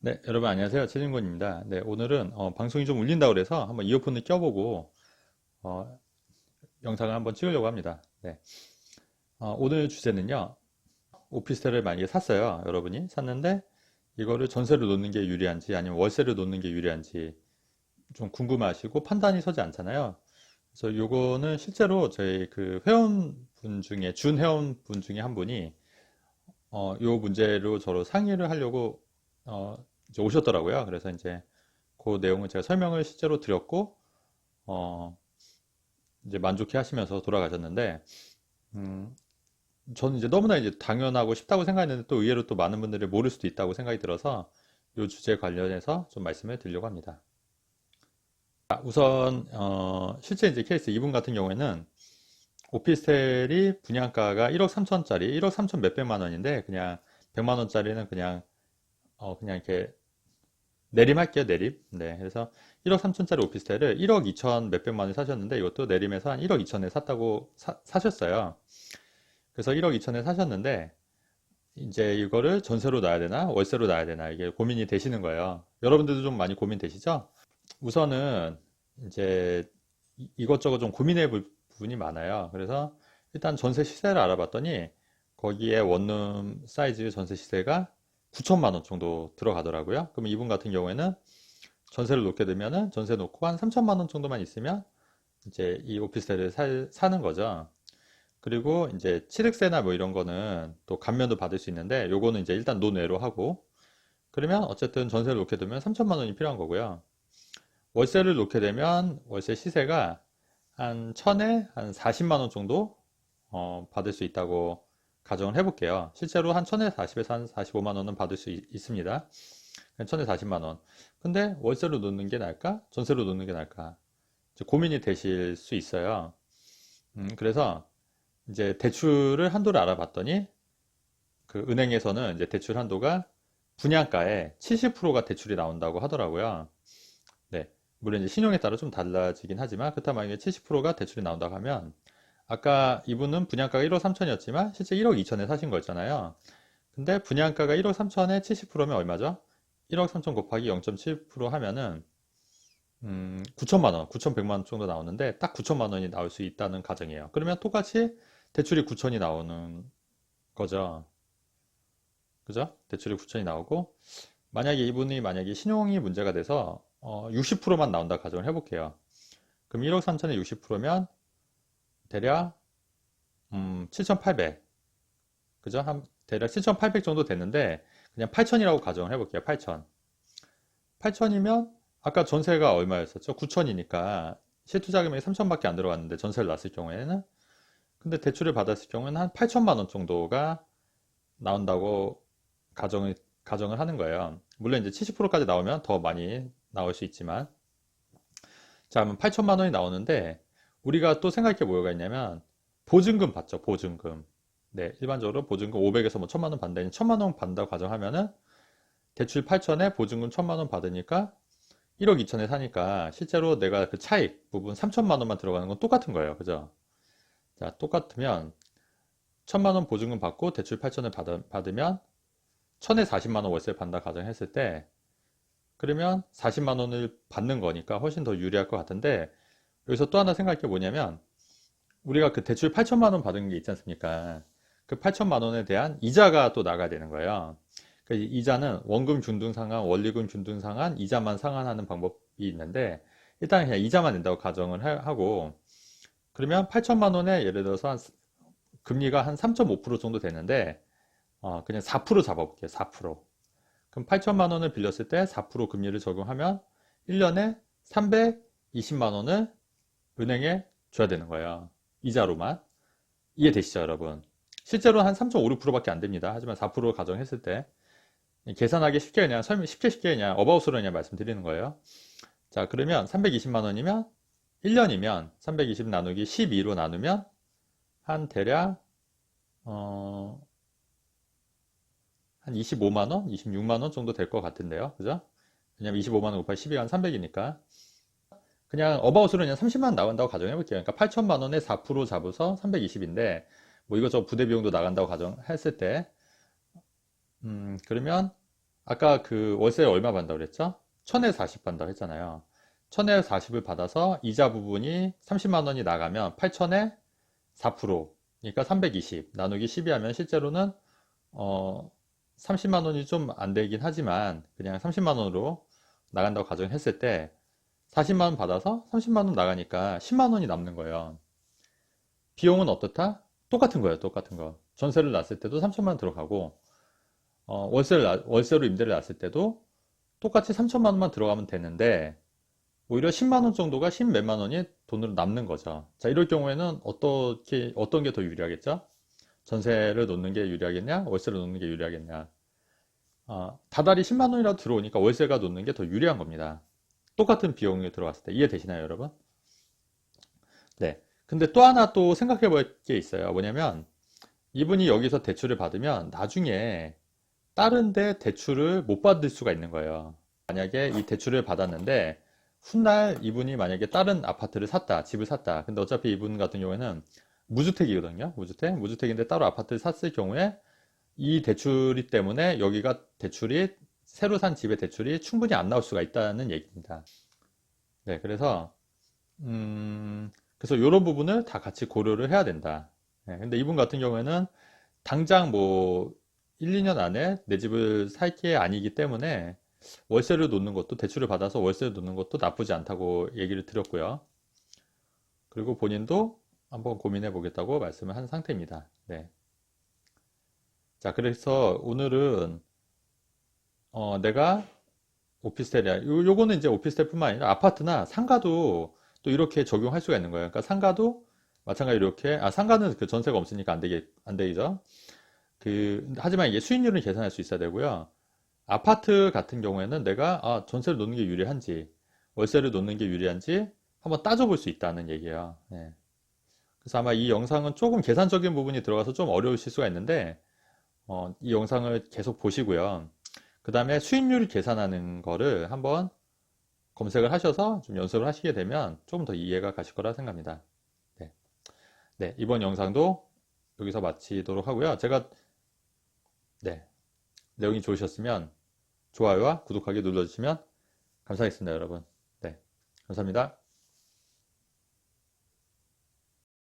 네, 여러분 안녕하세요. 최진권입니다. 네, 오늘은 어, 방송이 좀 울린다고 그래서 한번 이어폰을 껴보고 어, 영상을 한번 찍으려고 합니다. 네. 어, 오늘 주제는요. 오피스텔을 만약에 샀어요. 여러분이 샀는데 이거를 전세로 놓는 게 유리한지 아니면 월세로 놓는 게 유리한지 좀 궁금하시고 판단이 서지 않잖아요. 그래서 요거는 실제로 저희 그 회원분 중에 준 회원분 중에 한 분이 어, 요 문제로 저로 상의를 하려고 어, 이제 오셨더라고요. 그래서 이제 그 내용을 제가 설명을 실제로 드렸고, 어, 이제 만족해 하시면서 돌아가셨는데, 음, 저는 이제 너무나 이제 당연하고 쉽다고 생각했는데 또 의외로 또 많은 분들이 모를 수도 있다고 생각이 들어서 이 주제 관련해서 좀 말씀을 드리려고 합니다. 자, 우선, 어, 실제 이제 케이스 이분 같은 경우에는 오피스텔이 분양가가 1억 3천짜리, 1억 3천 몇백만 원인데 그냥 100만 원짜리는 그냥 어, 그냥 이렇게 내림할게요, 내림. 네. 그래서 1억 3천짜리 오피스텔을 1억 2천 몇백만 원에 사셨는데 이것도 내림해서 한 1억 2천에 샀다고 사, 사셨어요. 그래서 1억 2천에 사셨는데 이제 이거를 전세로 놔야 되나 월세로 놔야 되나 이게 고민이 되시는 거예요. 여러분들도 좀 많이 고민되시죠? 우선은 이제 이- 이것저것 좀 고민해 볼 부분이 많아요. 그래서 일단 전세 시세를 알아봤더니 거기에 원룸 사이즈 전세 시세가 9천만 원 정도 들어가더라고요. 그럼 이분 같은 경우에는 전세를 놓게 되면은 전세 놓고 한 3천만 원 정도만 있으면 이제 이 오피스텔을 살- 사는 거죠. 그리고 이제 취득세나 뭐 이런 거는 또 감면도 받을 수 있는데 요거는 이제 일단 논외로 하고 그러면 어쨌든 전세를 놓게 되면 3천만 원이 필요한 거고요. 월세를 놓게 되면 월세 시세가 한 천에 한 40만 원 정도 어, 받을 수 있다고 가정을 해볼게요. 실제로 한 천에 40에서 한 45만 원은 받을 수 있, 습니다 천에 40만 원. 근데 월세로 놓는 게 나을까? 전세로 놓는 게 나을까? 고민이 되실 수 있어요. 음, 그래서 이제 대출을 한도를 알아봤더니 그 은행에서는 이제 대출 한도가 분양가의 70%가 대출이 나온다고 하더라고요. 네. 물론 이제 신용에 따라 좀 달라지긴 하지만 그렇다면 만약에 70%가 대출이 나온다고 하면 아까 이분은 분양가가 1억 3천이었지만 실제 1억 2천에 사신 거였잖아요. 근데 분양가가 1억 3천에 70%면 얼마죠? 1억 3천 곱하기 0.7% 하면은 음, 9천만 원, 9,100만 원 정도 나오는데 딱 9천만 원이 나올 수 있다는 가정이에요. 그러면 똑같이 대출이 9천이 나오는 거죠. 그죠? 대출이 9천이 나오고 만약에 이분이 만약에 신용이 문제가 돼서 어, 60%만 나온다 가정을 해볼게요. 그럼 1억 3천에 60%면 대략 음, 7,800 그죠? 한 대략 7,800 정도 됐는데 그냥 8,000이라고 가정을 해볼게요. 8,000 8,000이면 아까 전세가 얼마였었죠? 9,000이니까 실투자금이 3,000밖에 안 들어갔는데 전세를 놨을 경우에는 근데 대출을 받았을 경우에는 한 8천만 원 정도가 나온다고 가정을 가정을 하는 거예요. 물론 이제 70%까지 나오면 더 많이 나올 수 있지만 자, 그러면 8천만 원이 나오는데 우리가 또 생각할 게 뭐가 있냐면 보증금 받죠. 보증금. 네, 일반적으로 보증금 500에서 뭐 1000만 원 받는다니 1000만 원 받는다고 가정하면은 대출 8천에 보증금 1000만 원 받으니까 1억 2천에 사니까 실제로 내가 그 차익 부분 3천만 원만 들어가는 건 똑같은 거예요. 그죠? 자, 똑같으면 1000만 원 보증금 받고 대출 8천을 받으면 1000에 40만 원 월세 받는다 가정했을 때 그러면 40만 원을 받는 거니까 훨씬 더 유리할 것 같은데 여기서 또 하나 생각할 게 뭐냐면 우리가 그 대출 8천만 원 받은 게 있지 않습니까? 그 8천만 원에 대한 이자가 또 나가야 되는 거예요. 그 이자는 원금 균등 상환, 원리금 균등 상환, 이자만 상환하는 방법이 있는데 일단 그냥 이자만 낸다고 가정을 하고 그러면 8천만 원에 예를 들어서 한 금리가 한 3.5% 정도 되는데 어, 그냥 4% 잡아볼게요. 4%. 그럼 8천만 원을 빌렸을 때 4% 금리를 적용하면 1년에 320만 원을 은행에 줘야 되는 거예요. 이자로만. 이해되시죠, 여러분? 실제로 한 3.56%밖에 안 됩니다. 하지만 4% 가정했을 때 계산하기 쉽게 그냥 설명 쉽게 쉽게 그냥 어바웃으로 그냥 말씀드리는 거예요. 자, 그러면 320만 원이면 1년이면 320 나누기 12로 나누면 한 대략 어, 한 25만 원, 26만 원 정도 될 것 같은데요. 그죠? 왜냐면 25만 원 곱하기 12가 한 300이니까. 그냥 어바웃으로 그냥 30만 원 나간다고 가정해 볼게요. 그러니까 8천만 원에 4% 잡아서 320인데 뭐 이것저것 부대 비용도 나간다고 가정했을 때 음, 그러면 아까 그 월세 얼마 받는다고 그랬죠? 천에 40 받는다고 했잖아요. 천에 40을 받아서 이자 부분이 30만 원이 나가면 8천에 4% 그러니까 320 나누기 12 하면 실제로는 어 30만 원이 좀 안 되긴 하지만 그냥 30만 원으로 나간다고 가정했을 때 40만 원 받아서 30만 원 나가니까 10만 원이 남는 거예요. 비용은 어떻다? 똑같은 거예요. 똑같은 거. 전세를 놨을 때도 3천만 원 들어가고 어, 월세를 놔- 월세로 임대를 놨을 때도 똑같이 3천만 원만 들어가면 되는데 오히려 10만 원 정도가 10 몇만 원이 돈으로 남는 거죠. 자, 이럴 경우에는 어떻게 어떤 게 더 유리하겠죠? 전세를 놓는 게 유리하겠냐? 월세를 놓는 게 유리하겠냐? 어, 다달이 10만 원이라도 들어오니까 월세가 놓는 게 더 유리한 겁니다. 똑같은 비용이 들어갔을 때 이해되시나요, 여러분? 네. 근데 또 하나 또 생각해 볼 게 있어요. 뭐냐면 이분이 여기서 대출을 받으면 나중에 다른 데 대출을 못 받을 수가 있는 거예요. 만약에 이 대출을 받았는데 훗날 이분이 만약에 다른 아파트를 샀다, 집을 샀다. 근데 어차피 이분 같은 경우에는 무주택이거든요. 무주택. 무주택인데 따로 아파트를 샀을 경우에 이 대출이 때문에 여기가 대출이 새로 산 집의 대출이 충분히 안 나올 수가 있다는 얘기입니다. 네, 그래서 음, 그래서 이런 부분을 다 같이 고려를 해야 된다. 네, 근데 이분 같은 경우에는 당장 뭐 1, 2년 안에 내 집을 살 게 아니기 때문에 월세를 놓는 것도 대출을 받아서 월세를 놓는 것도 나쁘지 않다고 얘기를 드렸고요. 그리고 본인도 한번 고민해 보겠다고 말씀을 한 상태입니다. 네. 자, 그래서 오늘은 어, 내가 오피스텔이야. 요, 요거는 이제 오피스텔뿐만 아니라 아파트나 상가도 또 이렇게 적용할 수가 있는 거예요. 그러니까 상가도 마찬가지로 이렇게 아 상가는 그 전세가 없으니까 안 되게 안 되죠. 그 하지만 이게 수익률을 계산할 수 있어야 되고요. 아파트 같은 경우에는 내가 아, 전세를 놓는 게 유리한지 월세를 놓는 게 유리한지 한번 따져볼 수 있다는 얘기예요. 네. 그래서 아마 이 영상은 조금 계산적인 부분이 들어가서 좀 어려우실 수가 있는데 어, 이 영상을 계속 보시고요. 그 다음에 수익률 계산하는 거를 한번 검색을 하셔서 좀 연습을 하시게 되면 조금 더 이해가 가실 거라 생각합니다. 네. 네, 이번 영상도 여기서 마치도록 하고요. 제가 네, 내용이 좋으셨으면 좋아요와 구독하기 눌러주시면 감사하겠습니다, 여러분. 네, 감사합니다.